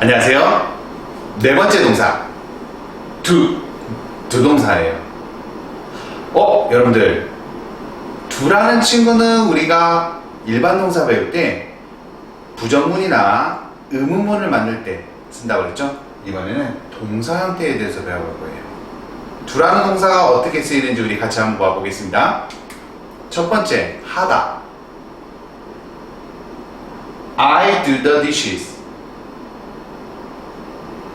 안녕하세요. 네 번째 동사. 두. 두 동사예요. 어, 여러분들. 두라는 친구는 우리가 일반 동사 배울 때 부정문이나 의문문을 만들 때 쓴다고 그랬죠? 이번에는 동사 형태에 대해서 배워볼 거예요. 두라는 동사가 어떻게 쓰이는지 우리 같이 한번 봐보겠습니다. 첫 번째, 하다. I do the dishes.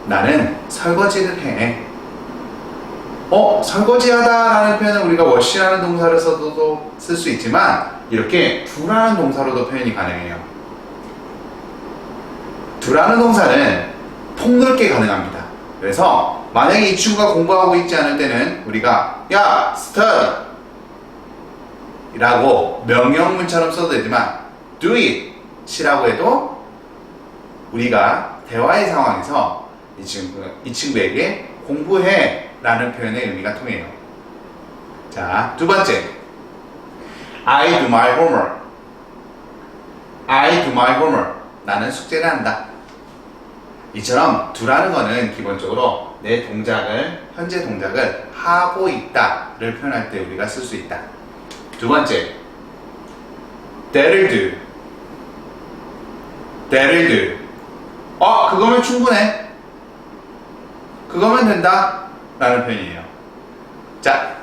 나는 설거지를 해. 어, 설거지하다라는 표현은 우리가 wash라는 동사를 써도 쓸 수 있지만 이렇게 do라는 동사로도 표현이 가능해요. do라는 동사는 폭넓게 가능합니다. 그래서 만약에 이 친구가 공부하고 있지 않을 때는 우리가 야, study 라고 명령문처럼 써도 되지만 do it 이라고 해도 우리가 대화의 상황에서 이 친구 이 친구에게 공부해 라는 표현의 의미가 통해요. 자, 두 번째. I do my homework. I do my homework. 나는 숙제를 한다. 이처럼 do라는 거는 기본적으로 내 동작을, 현재 동작을 하고 있다를 표현할 때 우리가 쓸 수 있다. 두 번째. that'll do. that'll do. 어, 그거면 충분해. 그거면 된다. 라는 표현이에요. 자.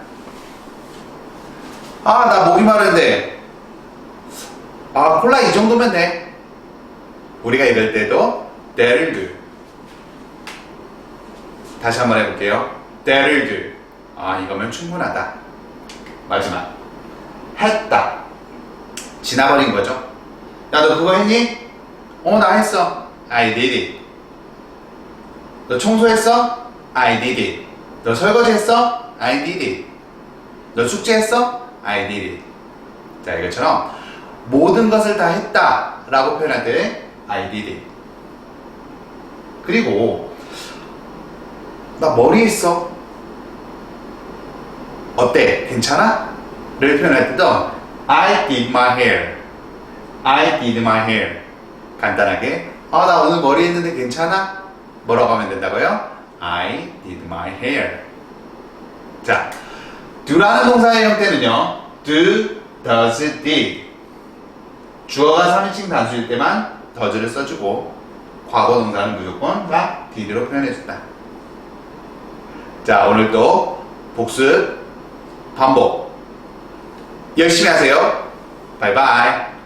아, 나 목이 마른데. 아, 콜라 이 정도면 돼. 우리가 이럴 때도 that'll do. 다시 한번 해볼게요. that'll do. 아, 이거면 충분하다. 마지막. 했다. 지나버린 거죠. 야, 너 그거 했니? 어, 나 했어. I did it. 너 청소했어? I did it. 너 설거지 했어? I did it. 너 숙제했어? I did it. 자, 이것처럼 모든 것을 다 했다 라고 표현할 때 I did it. 그리고 나 머리 했어. 어때? 괜찮아? 를 표현할 때도 I did my hair. I did my hair. 간단하게 아, 나 오늘 머리 했는데 괜찮아? 뭐라고 하면 된다고요? I did my hair. 자, do라는 동사의 형태는요. do, does, did. 주어가 3인칭 단수일 때만 does를 써주고 과거 동사는 무조건 다 did로 표현해준다. 자, 오늘도 복습, 반복 열심히 하세요. 바이바이.